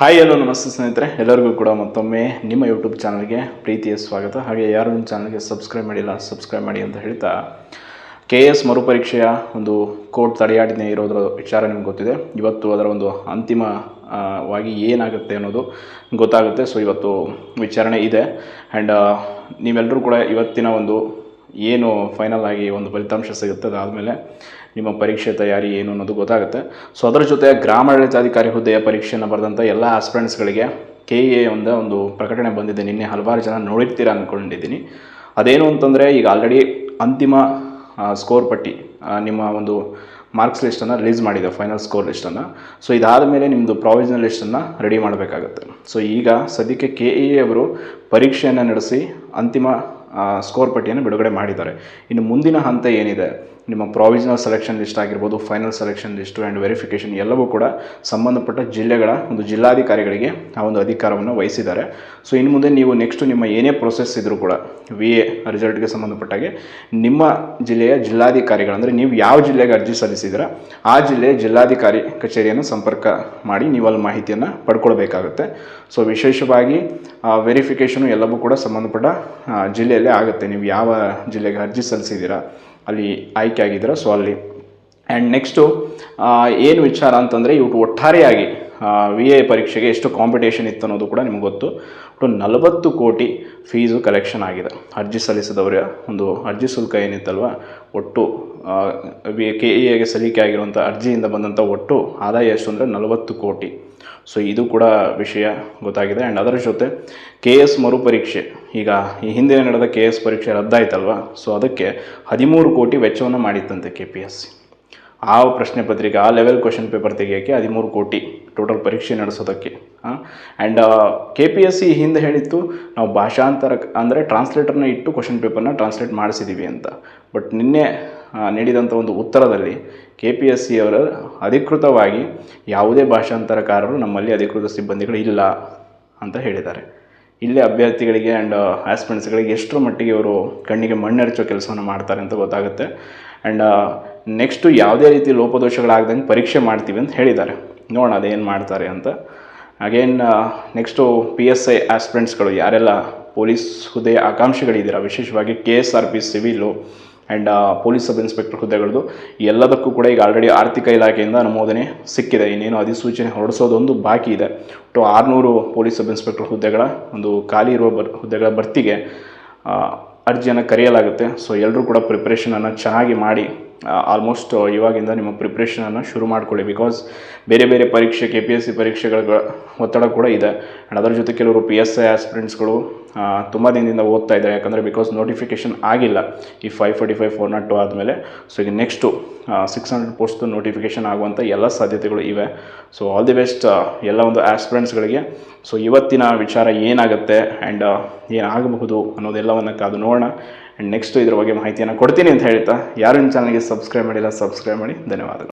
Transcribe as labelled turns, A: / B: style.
A: Hi ಎಲ್ಲೋ ನಮಸ್ತೆ ಸ್ನೇಹಿತರೆ. ಎಲ್ಲರಿಗೂ ಕೂಡ ಮತ್ತೊಮ್ಮೆ ನಿಮ್ಮ ಯೂಟ್ಯೂಬ್ ಚಾನಲ್ಗೆ ಪ್ರೀತಿಯ ಸ್ವಾಗತ. ಹಾಗೆ ಯಾರು ನಿಮ್ಮ ಚಾನಲ್ಗೆ ಸಬ್ಸ್ಕ್ರೈಬ್ ಮಾಡಿಲ್ಲ ಸಬ್ಸ್ಕ್ರೈಬ್ ಮಾಡಿ ಅಂತ ಹೇಳ್ತಾ ಕೆ ಎಸ್ ಮರುಪರೀಕ್ಷೆಯ ಒಂದು ಕೋರ್ಟ್ ತಡೆಯಾಜ್ಞೆ ಇರೋದ್ರ ವಿಚಾರ ನಿಮ್ಗೆ ಗೊತ್ತಿದೆ. ಇವತ್ತು ಅದರ ಒಂದು ಅಂತಿಮವಾಗಿ ಏನಾಗುತ್ತೆ ಅನ್ನೋದು ಗೊತ್ತಾಗುತ್ತೆ. ಸೊ ಇವತ್ತು ವಿಚಾರಣೆ ಇದೆ. ಆ್ಯಂಡ್ ನೀವೆಲ್ಲರೂ ಕೂಡ ಇವತ್ತಿನ ಒಂದು ಏನು ಫೈನಲ್ ಆಗಿ ಒಂದು ಫಲಿತಾಂಶ ಸಿಗುತ್ತೆ ಅದಾದಮೇಲೆ ನಿಮ್ಮ ಪರೀಕ್ಷೆ ತಯಾರಿ ಏನು ಅನ್ನೋದು ಗೊತ್ತಾಗುತ್ತೆ. ಸೊ ಅದರ ಜೊತೆ ಗ್ರಾಮಾಡಳಿತಾಧಿಕಾರಿ ಹುದ್ದೆಯ ಪರೀಕ್ಷೆಯನ್ನು ಬರೆದಂಥ ಎಲ್ಲ ಆಸ್ಪಿರೆಂಟ್ಸ್ಗಳಿಗೆ ಕೆ ಎ ಒಂದು ಒಂದು ಪ್ರಕಟಣೆ ಬಂದಿದೆ. ನಿನ್ನೆ ಹಲವಾರು ಜನ ನೋಡಿರ್ತೀರ ಅಂದ್ಕೊಂಡಿದ್ದೀನಿ ಅದೇನು ಅಂತಂದರೆ, ಈಗ ಆಲ್ರೆಡಿ ಅಂತಿಮ ಸ್ಕೋರ್ ಪಟ್ಟಿ ನಿಮ್ಮ ಒಂದು ಮಾರ್ಕ್ಸ್ ಲಿಸ್ಟನ್ನು ರಿಲೀಸ್ ಮಾಡಿದೆ ಫೈನಲ್ ಸ್ಕೋರ್ ಲಿಸ್ಟನ್ನು ಸೊ ಇದಾದ ಮೇಲೆ ನಿಮ್ಮದು ಪ್ರಾವಿಷನಲ್ ಲಿಸ್ಟನ್ನು ರೆಡಿ ಮಾಡಬೇಕಾಗತ್ತೆ. ಸೊ ಈಗ ಸದ್ಯಕ್ಕೆ ಕೆ ಎ ಅವರು ಪರೀಕ್ಷೆಯನ್ನು ನಡೆಸಿ ಅಂತಿಮ ಸ್ಕೋರ್ ಪಟ್ಟಿಯನ್ನು ಬಿಡುಗಡೆ ಮಾಡಿದ್ದಾರೆ. ಇನ್ನು ಮುಂದಿನ ಹಂತ ಏನಿದೆ? ನಿಮ್ಮ ಪ್ರಾವಿಷನಲ್ ಸೆಲೆಕ್ಷನ್ ಲಿಸ್ಟ್ ಆಗಿರ್ಬೋದು final selection list and verification ಎಲ್ಲವೂ ಕೂಡ ಸಂಬಂಧಪಟ್ಟ ಜಿಲ್ಲೆಗಳ ಒಂದು ಜಿಲ್ಲಾಧಿಕಾರಿಗಳಿಗೆ ಆ ಒಂದು ಅಧಿಕಾರವನ್ನು ವಹಿಸಿದ್ದಾರೆ. ಸೊ ಇನ್ನು ಮುಂದೆ ನೀವು ನೆಕ್ಸ್ಟ್ ನಿಮ್ಮ ಏನೇ ಪ್ರೊಸೆಸ್ ಇದ್ದರೂ ಕೂಡ ವಿ ಎ ರಿಸಲ್ಟ್ಗೆ ಸಂಬಂಧಪಟ್ಟಾಗೆ ನಿಮ್ಮ ಜಿಲ್ಲೆಯ ಜಿಲ್ಲಾಧಿಕಾರಿಗಳು, ಅಂದರೆ ನೀವು ಯಾವ ಜಿಲ್ಲೆಗೆ ಅರ್ಜಿ ಸಲ್ಲಿಸಿದ್ದೀರ, ಆ ಜಿಲ್ಲೆಯ ಜಿಲ್ಲಾಧಿಕಾರಿ ಕಚೇರಿಯನ್ನು ಸಂಪರ್ಕ ಮಾಡಿ ನೀವು ಅಲ್ಲಿ ಮಾಹಿತಿಯನ್ನು ಪಡ್ಕೊಳ್ಬೇಕಾಗುತ್ತೆ. ಸೊ ವಿಶೇಷವಾಗಿ ವೆರಿಫಿಕೇಷನು ಎಲ್ಲವೂ ಕೂಡ ಸಂಬಂಧಪಟ್ಟ ಜಿಲ್ಲೆಯಲ್ಲೇ ಆಗುತ್ತೆ. ನೀವು ಯಾವ ಜಿಲ್ಲೆಗೆ ಅರ್ಜಿ ಸಲ್ಲಿಸಿದ್ದೀರಾ ಅಲ್ಲಿ ಆಯ್ಕೆ ಆಗಿದ್ದೀರಾ ಸೊ ಅಲ್ಲಿ. ಆ್ಯಂಡ್ ನೆಕ್ಸ್ಟು ಏನು ವಿಚಾರ ಅಂತಂದರೆ ಇವು ಒಟ್ಟಾರೆಯಾಗಿ ವಿ ಎ ಪರೀಕ್ಷೆಗೆ ಎಷ್ಟು ಕಾಂಪಿಟೇಷನ್ ಇತ್ತು ಅನ್ನೋದು ಕೂಡ ನಿಮ್ಗೆ ಗೊತ್ತು. ಒಟ್ಟು ನಲವತ್ತು ಕೋಟಿ ಫೀಸು ಕಲೆಕ್ಷನ್ ಆಗಿದೆ. ಅರ್ಜಿ ಸಲ್ಲಿಸಿದವರ, ಒಂದು ಅರ್ಜಿ ಶುಲ್ಕ ಏನಿತ್ತಲ್ವ? ಒಟ್ಟು ಕೆ ಎಗೆ ಸಲ್ಲಿಕೆ ಆಗಿರುವಂಥ ಅರ್ಜಿಯಿಂದ ಬಂದಂಥ ಒಟ್ಟು ಆದಾಯ ಎಷ್ಟು ಅಂದರೆ ನಲವತ್ತು ಕೋಟಿ. ಸೊ ಇದು ಕೂಡ ವಿಷಯ ಗೊತ್ತಾಗಿದೆ. ಆ್ಯಂಡ್ ಅದರ ಜೊತೆ ಕೆ ಎಸ್ ಮರುಪರೀಕ್ಷೆ. ಈಗ ಈ ಹಿಂದೆ ನಡೆದ ಕೆ ಎಸ್ ಪರೀಕ್ಷೆ ರದ್ದಾಯ್ತಲ್ವ? ಸೊ ಅದಕ್ಕೆ ಹದಿಮೂರು ಕೋಟಿ ವೆಚ್ಚವನ್ನು ಮಾಡಿತ್ತಂತೆ ಕೆ ಪಿ ಎಸ್ ಸಿ ಆ ಪ್ರಶ್ನೆ ಪತ್ರಿಕೆ, ಆ ಲೆವೆಲ್ ಕ್ವಶನ್ ಪೇಪರ್ ತೆಗೆಯೋಕ್ಕೆ ಹದಿಮೂರು ಕೋಟಿ ಟೋಟಲ್ ಪರೀಕ್ಷೆ ನಡೆಸೋದಕ್ಕೆ. And K P S C ಹಿಂದೆ ಹೇಳಿತ್ತು, ನಾವು ಭಾಷಾಂತರ ಅಂದರೆ ಟ್ರಾನ್ಸ್ಲೇಟರ್ನ ಇಟ್ಟು ಕ್ವಶನ್ ಪೇಪರ್ನ ಟ್ರಾನ್ಸ್ಲೇಟ್ ಮಾಡಿಸಿದ್ದೀವಿ ಅಂತ. ಬಟ್ ನಿನ್ನೆ ನೀಡಿದಂಥ ಒಂದು ಉತ್ತರದಲ್ಲಿ ಕೆ ಪಿ ಎಸ್ ಸಿ ಅವರ ಅಧಿಕೃತವಾಗಿ ಯಾವುದೇ ಭಾಷಾಂತರಕಾರರು ನಮ್ಮಲ್ಲಿ ಅಧಿಕೃತ ಸಿಬ್ಬಂದಿಗಳು ಇಲ್ಲ ಅಂತ ಹೇಳಿದ್ದಾರೆ. ಇಲ್ಲೇ ಅಭ್ಯರ್ಥಿಗಳಿಗೆ ಆ್ಯಂಡ್ ಆಸ್ಪಿರೆಂಟ್ಸ್ಗಳಿಗೆ ಎಷ್ಟರ ಮಟ್ಟಿಗೆ ಇವರು ಕಣ್ಣಿಗೆ ಮಣ್ಣೆರಚೋ ಕೆಲಸವನ್ನು ಮಾಡ್ತಾರೆ ಅಂತ ಗೊತ್ತಾಗುತ್ತೆ. ಆ್ಯಂಡ್ ನೆಕ್ಸ್ಟು ಯಾವುದೇ ರೀತಿ ಲೋಪದೋಷಗಳಾಗ್ದಂಗೆ ಪರೀಕ್ಷೆ ಮಾಡ್ತೀವಿ ಅಂತ ಹೇಳಿದ್ದಾರೆ. ನೋಡೋಣ ಅದೇನು ಮಾಡ್ತಾರೆ ಅಂತ. Again next P S I ಆಸ್ಪಿರೆಂಟ್ಸ್ಗಳು ಯಾರೆಲ್ಲ ಪೊಲೀಸ್ ಹುದ್ದೆಯ ಆಕಾಂಕ್ಷಿಗಳಿದ್ದೀರಾ, ವಿಶೇಷವಾಗಿ K S R P civil and police sub inspector ಹುದ್ದೆಗಳದ್ದು ಎಲ್ಲದಕ್ಕೂ ಕೂಡ ಈಗ ಆಲ್ರೆಡಿ ಆರ್ಥಿಕ ಇಲಾಖೆಯಿಂದ ಅನುಮೋದನೆ ಸಿಕ್ಕಿದೆ. ಇನ್ನೇನು ಅಧಿಸೂಚನೆ ಹೊರಡಿಸೋದೊಂದು ಬಾಕಿ ಇದೆ. ಒಟ್ಟು ಆರುನೂರು ಪೊಲೀಸ್ ಸಬ್ ಇನ್ಸ್ಪೆಕ್ಟರ್ ಹುದ್ದೆಗಳ ಒಂದು ಖಾಲಿ ಇರುವ ಬರ್, ಹುದ್ದೆಗಳ ಭರ್ತಿಗೆ ಅರ್ಜಿಯನ್ನು ಕರೆಯಲಾಗುತ್ತೆ. ಸೊ ಎಲ್ಲರೂ ಕೂಡ ಪ್ರಿಪ್ರೇಷನನ್ನು ಚೆನ್ನಾಗಿ ಮಾಡಿ ಆಲ್ಮೋಸ್ಟ್ ಇವಾಗಿಂದ ನಿಮ್ಮ ಪ್ರಿಪ್ರೇಷನನ್ನು ಶುರು ಮಾಡ್ಕೊಳ್ಳಿ. ಬಿಕಾಸ್ ಬೇರೆ ಬೇರೆ ಪರೀಕ್ಷೆ ಕೆ ಪಿ ಎಸ್ ಸಿ ಪರೀಕ್ಷೆಗಳ ಒತ್ತಡ ಕೂಡ ಇದೆ. ಆ್ಯಂಡ್ ಅದರ ಜೊತೆ ಕೆಲವರು ಪಿ ಎಸ್ ಐ ಆಸ್ಪಿರೆಂಟ್ಸ್ಗಳು ತುಂಬ ದಿನದಿಂದ ಓದ್ತಾ ಇದ್ದಾರೆ. ಯಾಕಂದರೆ ಬಿಕಾಸ್ ನೋಟಿಫಿಕೇಷನ್ ಆಗಿಲ್ಲ. ಈ five forty five four nought two ಆದಮೇಲೆ. ಸೊ ಈಗ next six hundred post notification ಆಗುವಂಥ ಎಲ್ಲ ಸಾಧ್ಯತೆಗಳು ಇವೆ. ಸೊ ಆಲ್ ದಿ ಬೆಸ್ಟ್ ಎಲ್ಲ ಒಂದು ಆಸ್ಪಿರೆಂಟ್ಸ್ಗಳಿಗೆ ಸೊ ಇವತ್ತಿನ ವಿಚಾರ ಏನಾಗುತ್ತೆ ಆ್ಯಂಡ್ ಏನಾಗಬಹುದು ಅನ್ನೋದೆಲ್ಲವನ್ನು ಕಾದು ನೋಡೋಣ. ಆ್ಯಂಡ್ ನೆಕ್ಸ್ಟ್ ಇದ್ರ ಬಗ್ಗೆ ಮಾಹಿತಿಯನ್ನು ಕೊಡ್ತೀನಿ ಅಂತ ಹೇಳ್ತಾ, ಯಾರು ನಿಮ್ಮ ಚಾನಲ್ಗೆ ಸಬ್ಸ್ಕ್ರೈಬ್ ಮಾಡಿಲ್ಲ ಸಬ್ಸ್ಕ್ರೈಬ್ ಮಾಡಿ. ಧನ್ಯವಾದಗಳು.